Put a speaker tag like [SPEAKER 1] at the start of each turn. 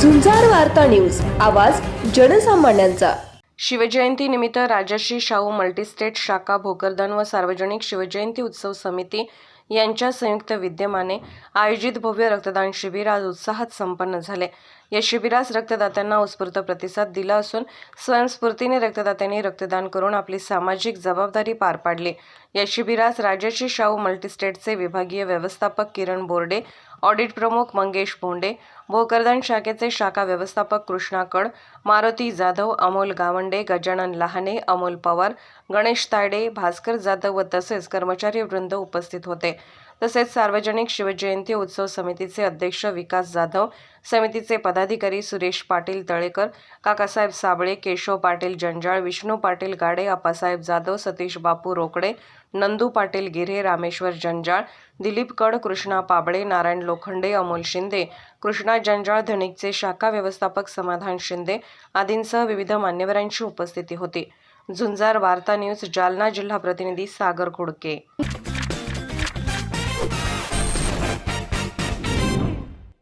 [SPEAKER 1] झुंजार वार्ता न्यूज आवाज जनसामान्यांचा.
[SPEAKER 2] शिवजयंती निमित्त राजश्री शाहू मल्टीस्टेट शाखा भोकरदन व सार्वजनिक शिवजयंती उत्सव समिती यांच्या संयुक्त विद्यमाने आयोजित भव्य रक्तदान शिबिर आज उत्साहात संपन्न झाले. या शिबिरास रक्तदात्यांना उत्स्फूर्त प्रतिसाद दिला असून स्वयंस्फूर्तीने रक्तदात्यांनी रक्तदान करून आपली सामाजिक जबाबदारी पार पाडली. या शिबिरास राजश्री शाहू मल्टीस्टेटचे विभागीय व्यवस्थापक किरण बोर्डे ऑडिट प्रमुख मंगेश भोंडे भोकरदन शाखेचे शाखा व्यवस्थापक कृष्णा कड मारुती जाधव अमोल गावंडे गजानन लहाने अमोल पवार गणेश तायडे भास्कर जाधव व तसेच कर्मचारी वृंद उपस्थित होते. तसेच सार्वजनिक शिवजयंती उत्सव समितीचे अध्यक्ष विकास जाधव समितीचे पदाधिकारी सुरेश पाटील तळेकर काकासाहेब साबळे केशव पाटील जंजाळ विष्णू पाटील गाडे आप्पासाहेब जाधव सतीश बापू रोकडे नंदू पाटील गिरे रामेश्वर जंजाळ दिलीप कड कृष्णा पाबळे नारायण लोखंडे अमोल शिंदे कृष्णा जंजाळ धनिकचे शाखा व्यवस्थापक समाधान शिंदे आदींसह विविध मान्यवरांची उपस्थिती होती. झुंजार वार्ता न्यूज जालना जिल्हा प्रतिनिधी सागर कुडके